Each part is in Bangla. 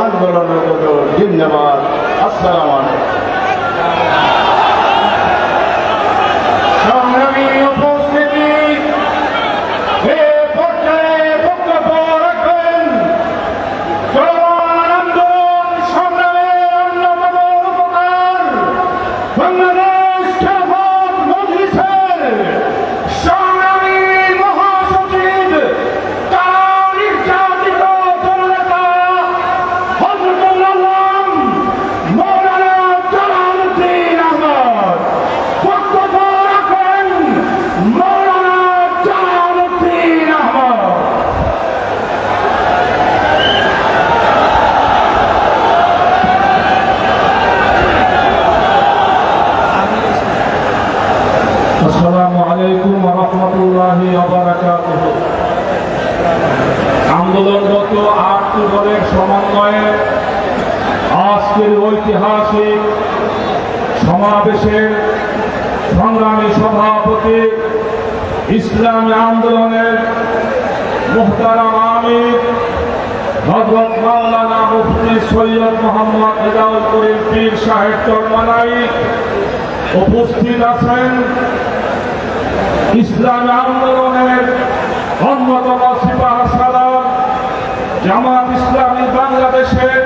আন্দোলনের জন্য জিন্দাবাদ আসসালাম আলাইকুম সাহেব চরমালাই উপস্থিত আছেন ইসলাম আন্দোলনের অন্যতম সিপাহ সালাম জামাত ইসলামী বাংলাদেশের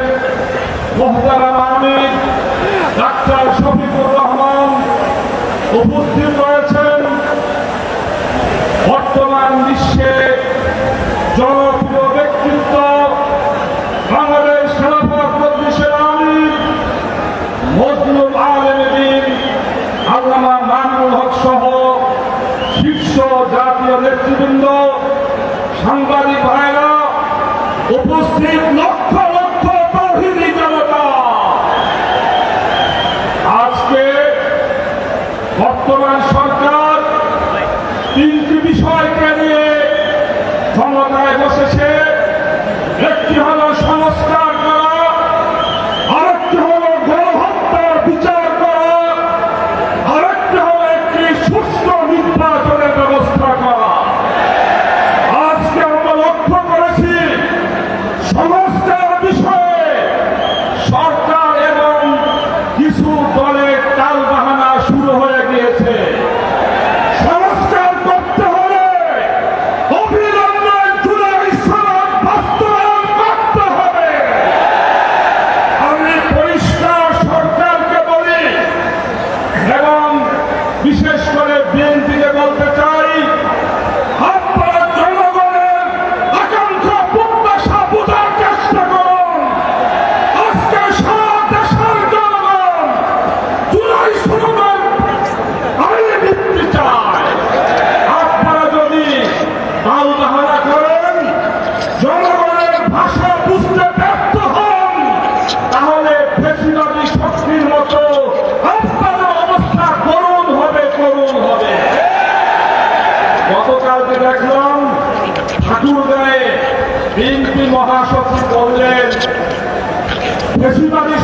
মহতারা আমির ডাক্তার শফিকুর রহমান উপস্থিত নেতৃবৃন্দ বেশিরভাগই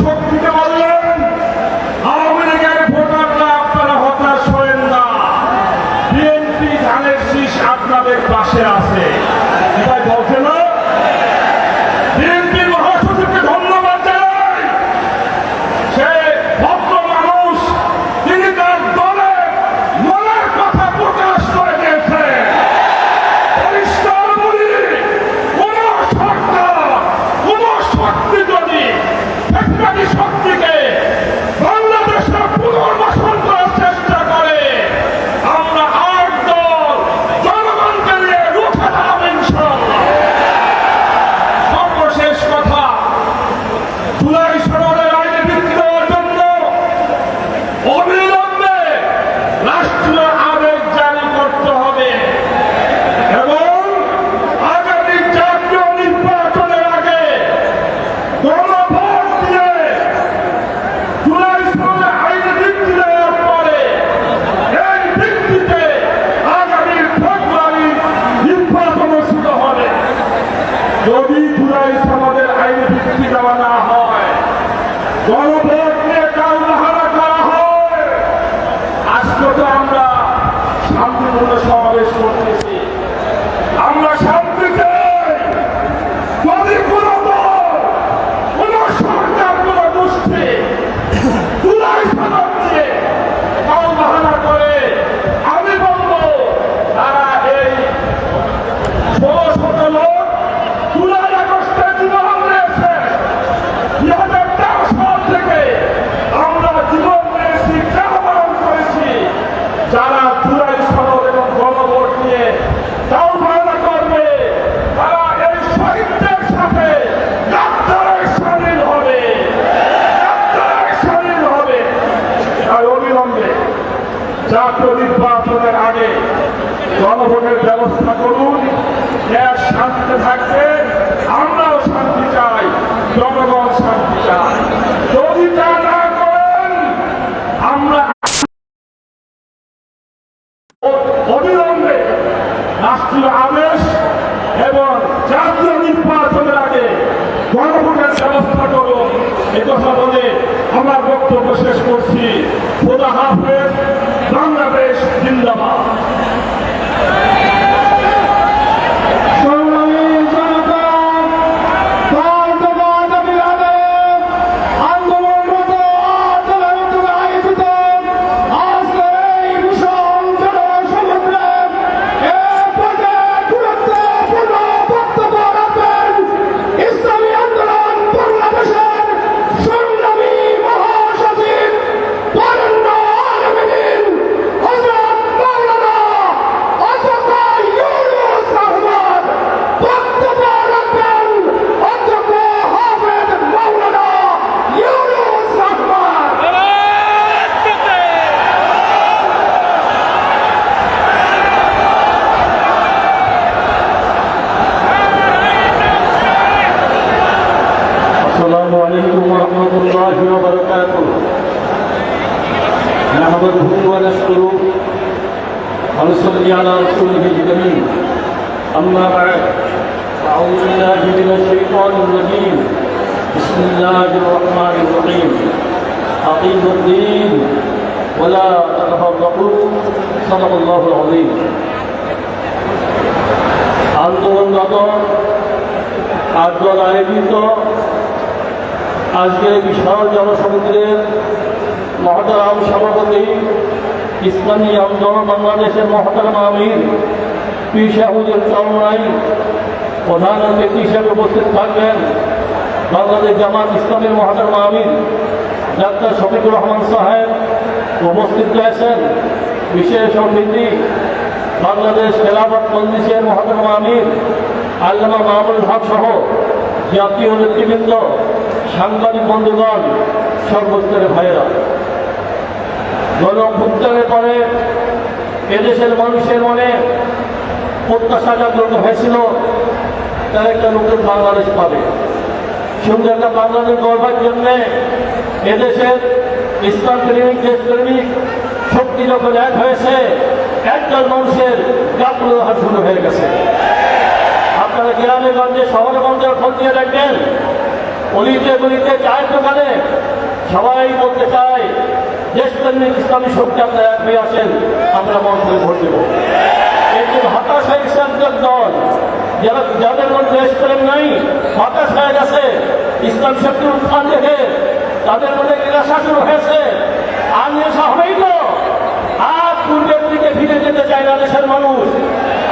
ونصلي على رسوله الكريم أما بعد أعوذ بالله من الشيطان الرجيم بسم الله الرحمن الرحيم أقيموا الدين ولا تتفرقوا صدق الله العظيم আন্দোলনরত আন্দোলন আয়োজিত আজকে বিশাল জনসমুদ্রের মহতারাম সভাপতি ইসলামী আন্দোলন বাংলাদেশের মহতারাম আমির পীর শাহুজের চরমাই প্রধান অতিথি হিসেবে উপস্থিত থাকবেন বাংলাদেশ জামাত ইসলামের মহতারাম আমির ডাক্তার শফিকুর রহমান সাহেব উপস্থিত রয়েছেন। বিশেষ অতিথি বাংলাদেশ খেলাফত মন্দিরের মহতারাম আমির আল্লামা মাহমুদ হক সহ জাতীয় নেতৃবৃন্দ, সাংবাদিক বন্ধুগণ, সর্বস্তরের ভাইয়েরা। গণ অভ্যুত্থানের পরে এদেশের মানুষের মনে প্রত্যাশা জাগ্রত হয়েছিল, তারা একটা নতুন বাংলাদেশ পাবে। সুন্দর একটা বাংলাদেশ গড়বার জন্যে এদেশের ইসলাম প্রেমিক দেশপ্রেমিক শক্তি যখন এক হয়েছে একজন মানুষের হাত শুরু হয়ে গেছে। আপনারা গ্রামে গঞ্জে, শহরে গঞ্জে খোঁজ নিয়ে রাখবেন অলিতে গলিতে চায়ের দোকানে সবাই বলতে চায় দেশপ্রেমিক ইসলামী শক্তি আপনারা এক হয়ে আসেন, আমরা মন করে ভোট দেব। কিন্তু হতাশ একজন দল, যারা যাদের মধ্যে দেশপ্রেম নাই, হতাশ হয়ে গেছে, ইসলাম শক্তির উত্থান দেখে, তাদের মধ্যে নিরাশা শুরু হয়েছে। আর নিরাশা হবেই তো, আর পূর্বের দিকে ফিরে যেতে চায় না দেশের মানুষ।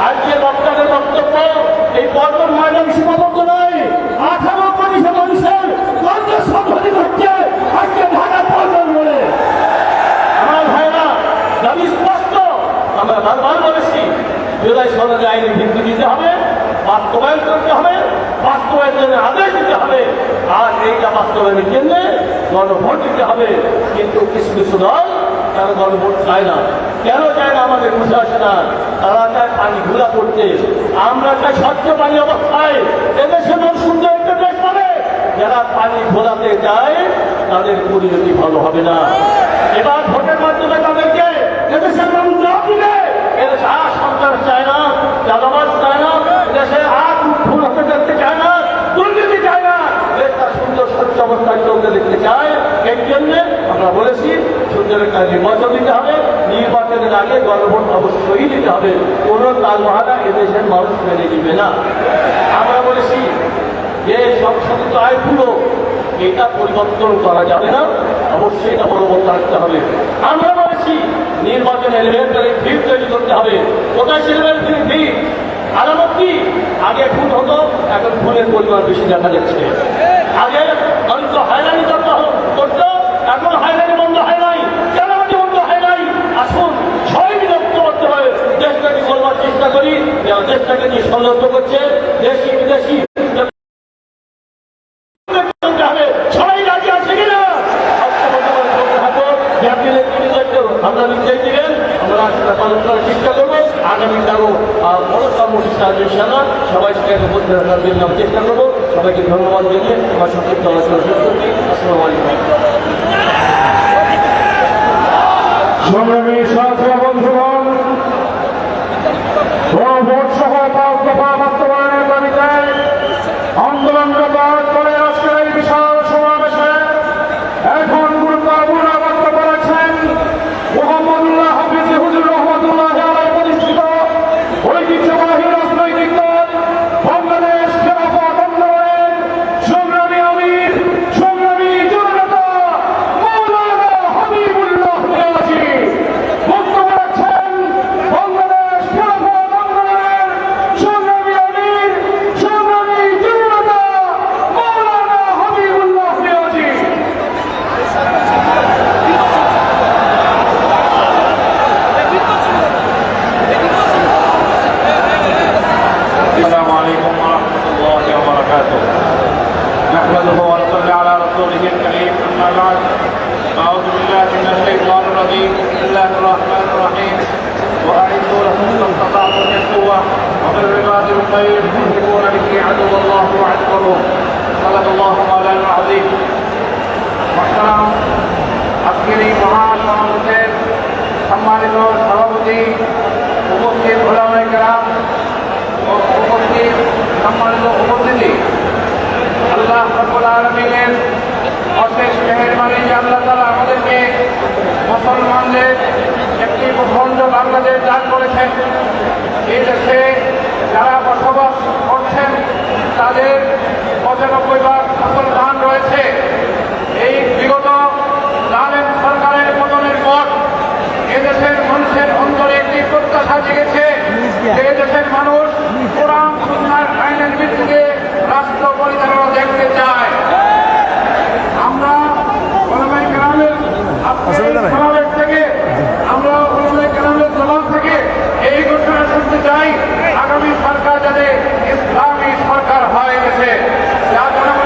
আজকে বক্তাদের বক্তব্য, এই পর্বত ময়দান সীমাবদ্ধ নয়। আঠারো কোটি মানুষের কণ্ঠস্বধ্বনি হচ্ছে, আজকে ঢাকা পর্বত বলে দাবি স্পষ্ট। আমরা বারবার বলেছি। জুলাই সনদে আইনি ভিত্তি দিতে হবে, বাস্তবায়ন করতে হবে, বাস্তবায়নের আদেশ দিতে হবে। আর এইটা বাস্তবায়নের জন্য গণভোট দিতে হবে। কিন্তু কিছু কিছু দল তারা গণভোট চায় না? কেন চায় না আমাদের বুঝে আসে না তারা চায় পানি ঘোলা করতে আমরা চাই স্বচ্ছ পানি অবস্থায় এদেশে মানুষ সুন্দর একটা দেশ পাবে যারা পানি ঘোলাতে চায়, তাদের পরিণতি ভালো হবে না। এবার ভোটের মাধ্যমে তাদেরকে এদেশের আর সন্ত্রাস চায় না চায় না, এদেশে আর হতে দেখতে চায় না, দুর্নীতি চায় না। দেশটা সুন্দর স্বচ্ছ অবস্থায় চায়। এর জন্য আমরা বলেছি সুন্দর একটা নির্বাচন দিতে হবে, নির্বাচনের আগে গণভোট অবশ্যই দিতে হবে। কোনো তাল এদেশের মানুষ মেনে নিবে না। আমরা বলেছি, যে সংশোধিত আইনগুলো এটা পরিবর্তন করা যাবে না, অবশ্যই এটা বলবৎ রাখতে হবে। আমরা বলেছি নির্বাচন এলিমেন্টারি ভিড় তৈরি করতে হবে। কোথায় এলিমেন্টারি ভিড়? আলামত কি আগে ফুল হতো, এখন ফুলের পরিমাণ বেশি দেখা যাচ্ছে। আগে অন্ত হাইলানি যত করতো, এখন হাইলানি বন্ধ হয় নাই কেনামাটি বন্ধ হয় নাই। আসুন ছয় বিভক্ত করতে হবে দেশটাকে করবার চেষ্টা করি। দেশটাকে নিয়ে ষড়যন্ত্র করছে, দেশি বিদেশি করতে সবাই রাজি আছে কিনা জাতীয় নেতৃত্ব আমরা নির্দেশ দিলেন। আমরা সেটা পালন করার চেষ্টা করব। আগামীকালও বড় কর্মসূচি সেনা সবাই সেটাকে মধ্যে রাখার জন্য চেষ্টা করব। সবাইকে ধন্যবাদ জানিয়ে আমার সংক্ষিপ্ত আলোচনা শেষ করছি। আসসালামু আলাইকুম। সংগ্রামী বাংলাদেশ দান করেছেন, এই দেশে যারা বসবাস করছেন, তাদের পঁচানব্বই বার ফসল দান রয়েছে। এই বিগত লালেন সরকারের পতনের পর এদেশের মানুষের অন্তরে একটি প্রত্যাশা জেগেছে যে দেশের মানুষ বলতে চাই আগামী সরকার যাতে ইসলামী সরকার হয় দেশে যা জনগণ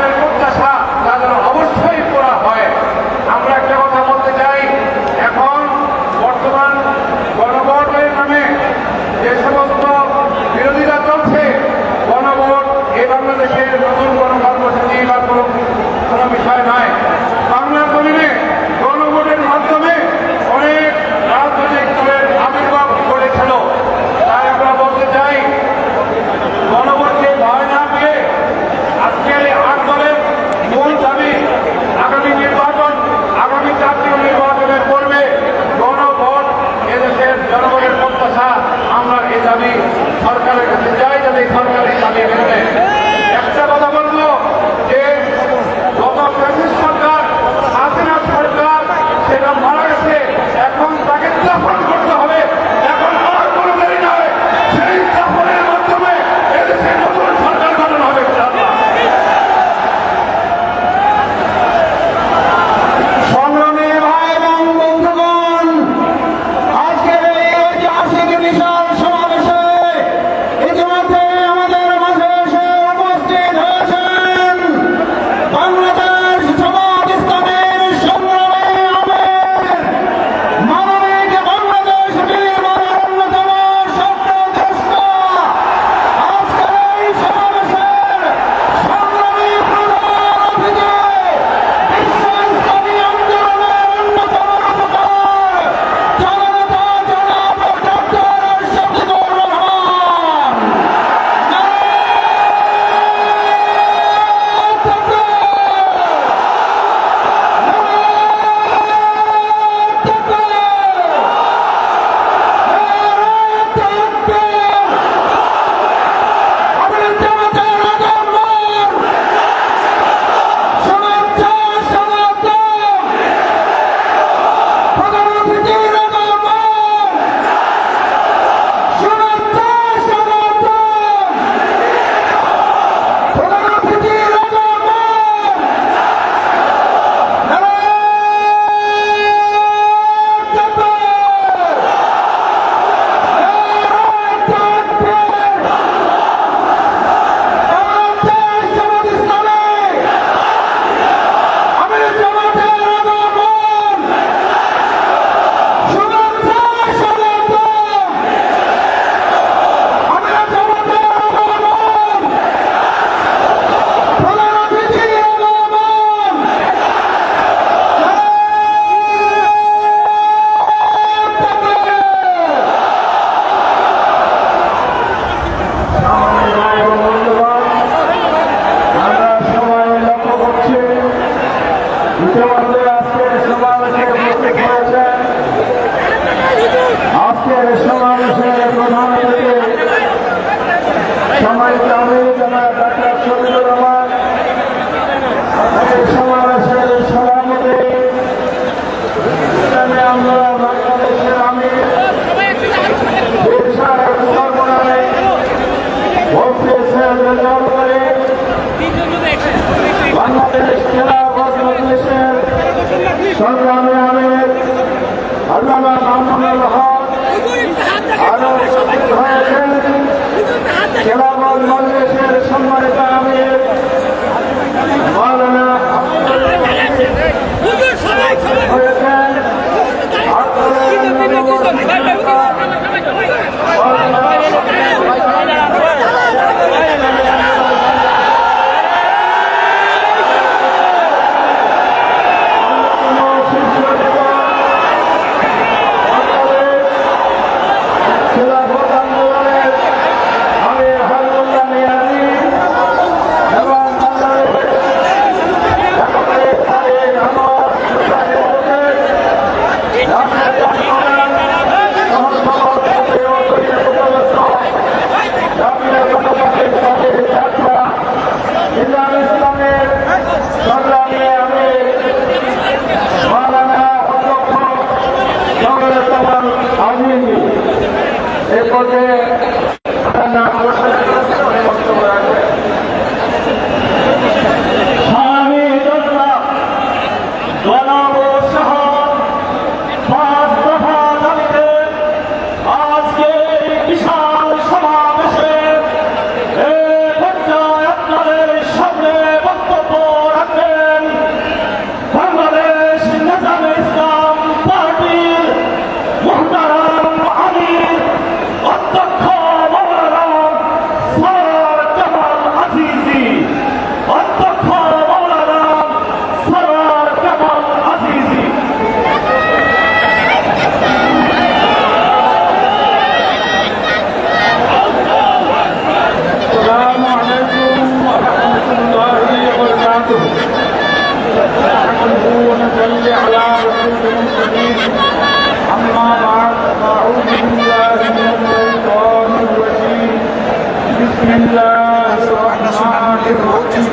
الله الرحمن الرحيم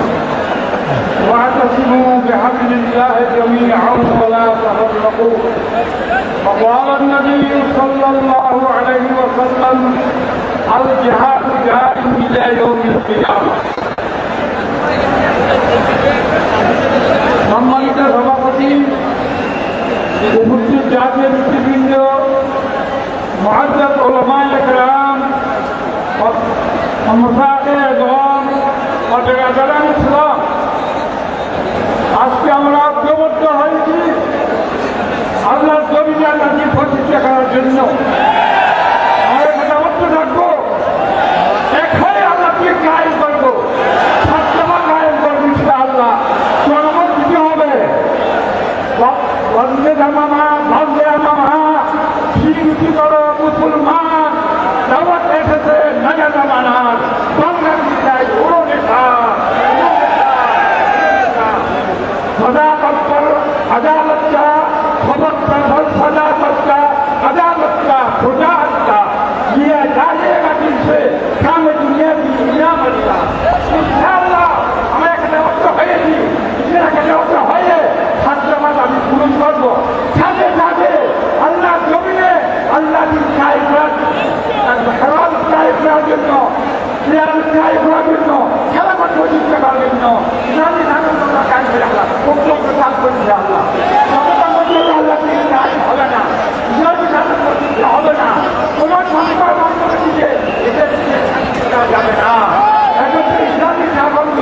واعتصموا بحبل الله جميعا ولا تفرقوا وقال النبي صلى الله عليه وسلم الجهاد جاء الى يوم القيامه সম্মানিত সভাপতি উপস্থিত জাতীয় নেতৃবৃন্দ মহাজাত ওলামায় একরাম মশাকের গম অটেরাজারাম ইসলাম আজকে আমরা ঐক্যবদ্ধ হয়েছি। আল্লাহর জমিটা নাকি প্রতিষ্ঠা করার জন্য। চাই হেরাল চাই করার জন্য চাই করার জন্য খেলা করতে প্রতিষ্ঠা করার জন্য ইসলামী নাগরিকতা কাজ করে আল্লাহ বক্তব্য কাজ করছে আল্লাহ সততা মধ্যে আল্লাহ কাজ হবে না ইসলামী নাগরিক প্রতিষ্ঠা হবে না তোমার সরকার বক্তব্য দিকে এদের শান্তি করা যাবে না একত্রে ইসলামী নাগরিক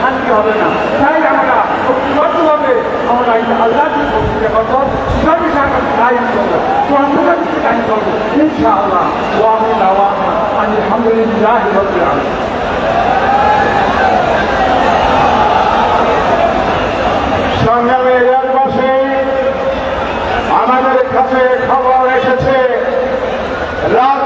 শান্তি হবে না তাই আমরা ঐক্যবদ্ধভাবে আমরা এই আল্লাহকে প্রতিষ্ঠা করব নাগরিক কায়েম করব কোরআন কায়েম করব, ইনশাআল্লাহ আওয়াজ আলহামদুলিল্লাহ রবিল এলাকাবাসী আমাদের কাছে খবর এসেছে রাজধানী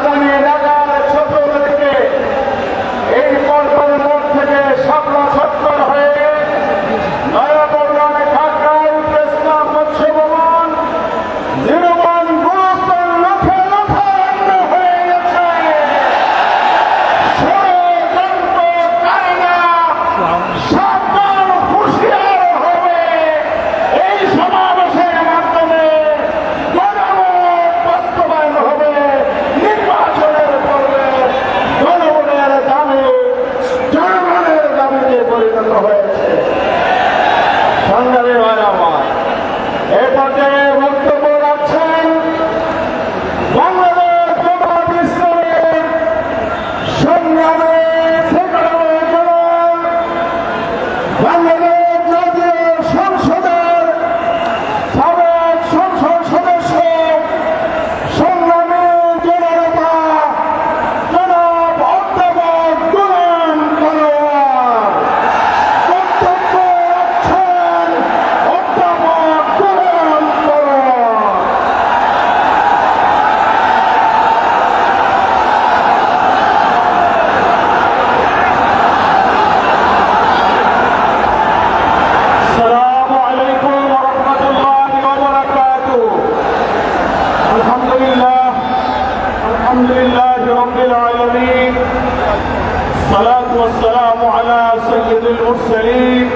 سيد المرسلين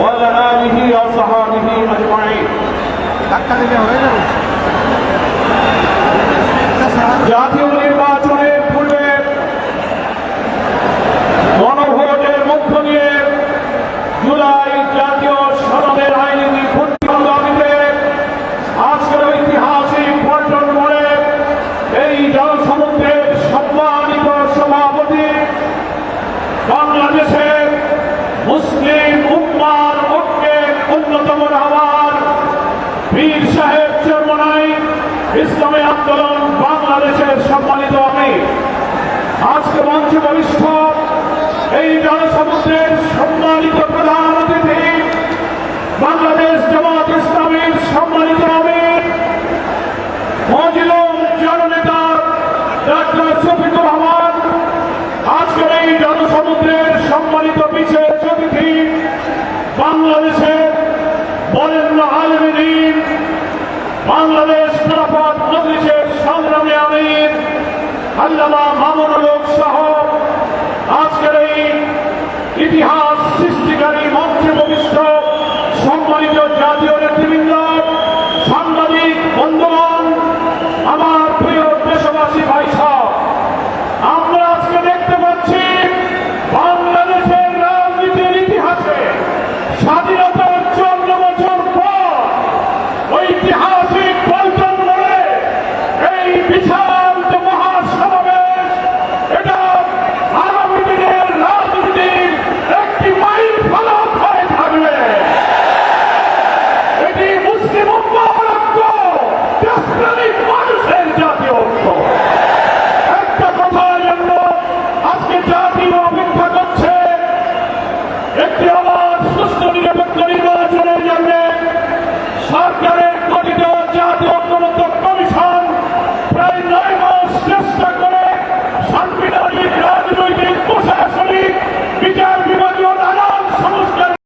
وعلى آله وصحابه أجمعين ধাক্কা দিলে হয়ে যাবে জাতীয় নির্বাচনে বাংলাদেশের সম্মানিত আমি। আজকে মঞ্চে বরিষ্ঠ এই জনসমুদ্রের সম্মানিত প্রধান অতিথি, বাংলাদেশ জামাত ইসলামের সম্মানিত আমি মজলুম জননেতা ডাক্তার শফিকুর রহমান। আজকের এই জনসমুদ্রের সম্মানিত বিশেষ অতিথি বাংলাদেশের বরেণ্য আলমিনী বাংলাদেশ খেলাফত শহীদ আল্লামা মামুনুল হক সহ আজকের এই ইতিহাস